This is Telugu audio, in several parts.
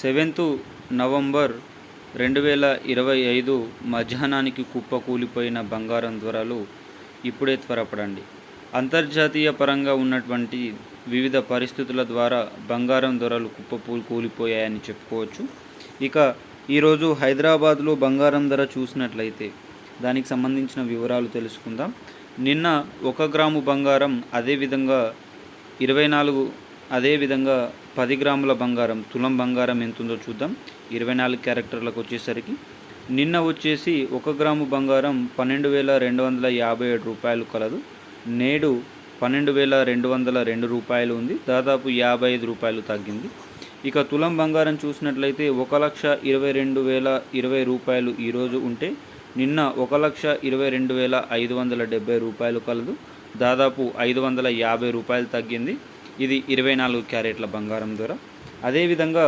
సెవెంత్ నవంబర్ రెండు వేల ఇరవై ఐదు మధ్యాహ్నానికి కుప్పకూలిపోయిన బంగారం ధరలు ఇప్పుడే త్వరపడండి. అంతర్జాతీయ పరంగా ఉన్నటువంటి వివిధ పరిస్థితుల ద్వారా బంగారం ధరలు కుప్పపూలు కూలిపోయాయని చెప్పుకోవచ్చు. ఇక ఈరోజు హైదరాబాద్లో బంగారం ధర చూసినట్లయితే దానికి సంబంధించిన వివరాలు తెలుసుకుందాం. నిన్న ఒక గ్రాము బంగారం అదేవిధంగా ఇరవై నాలుగు అదేవిధంగా పది గ్రాముల బంగారం తులం బంగారం ఎంత ఉందో చూద్దాం. ఇరవై నాలుగు క్యారెక్టర్లకు వచ్చేసరికి నిన్న వచ్చేసి ఒక గ్రాము బంగారం పన్నెండు వేల రెండు వందల యాభై ఏడు రూపాయలు కలదు. నేడు పన్నెండు వేల రెండు వందల రెండు రూపాయలు ఉంది. దాదాపు యాభై ఐదు రూపాయలు తగ్గింది. ఇక తులం బంగారం చూసినట్లయితే ఒక లక్ష ఇరవై రెండు వేల ఇరవై రూపాయలు ఈరోజు ఉంటే నిన్న ఒక లక్ష ఇరవై రెండు వేల ఐదు వందల డెబ్బై రూపాయలు కలదు. దాదాపు ఐదు వందల యాభై రూపాయలు తగ్గింది. ఇది ఇరవై నాలుగు క్యారెట్ల బంగారం ధర. అదేవిధంగా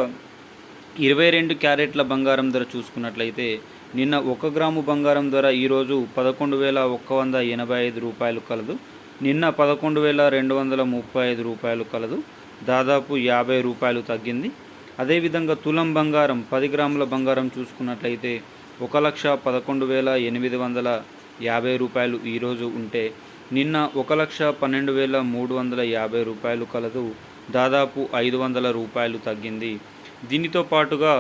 ఇరవై రెండు క్యారెట్ల బంగారం ధర చూసుకున్నట్లయితే నిన్న ఒక గ్రాము బంగారం ధర ఈరోజు పదకొండు వేల ఒక్క వంద ఎనభై ఐదు రూపాయలు కలదు. నిన్న పదకొండు వేల రెండు వందల ముప్పై ఐదు రూపాయలు కలదు. దాదాపు యాభై రూపాయలు తగ్గింది. అదేవిధంగా తులం బంగారం పది గ్రాముల బంగారం చూసుకున్నట్లయితే ఒక లక్ష పదకొండు వేల ఎనిమిది వందల యాభై రూపాయలు ఈరోజు ఉంటే నిన్న ఒక లక్ష పన్నెండు వేల మూడు వందల యాభై రూపాయలు కలదు. దాదాపు ఐదు వందల రూపాయలు తగ్గింది. దీనితో పాటుగా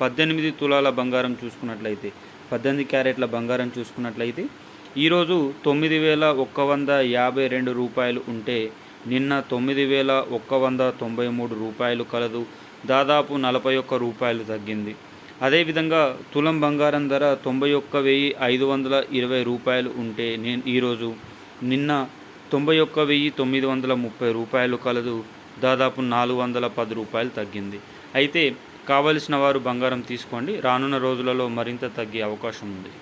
పద్దెనిమిది తులాల బంగారం చూసుకున్నట్లయితే పద్దెనిమిది క్యారెట్ల బంగారం చూసుకున్నట్లయితే ఈరోజు తొమ్మిది వేల ఒక్క వంద యాభై రెండు రూపాయలు ఉంటే నిన్న తొమ్మిది వేల ఒక్క వంద తొంభై మూడు రూపాయలు కలదు. దాదాపు నలభై ఒక్క రూపాయలు తగ్గింది. అదేవిధంగా తులం బంగారం ధర తొంభై ఒక్క వెయ్యి ఐదు వందల ఇరవై రూపాయలు ఉంటే నేను ఈరోజు నిన్న తొంభై ఒక్క వెయ్యి తొమ్మిది వందల ముప్పై రూపాయలు కలదు. దాదాపు నాలుగు వందల పది రూపాయలు తగ్గింది. అయితే కావలసిన వారు బంగారం తీసుకోండి. రానున్న రోజులలో మరింత తగ్గే అవకాశం ఉంది.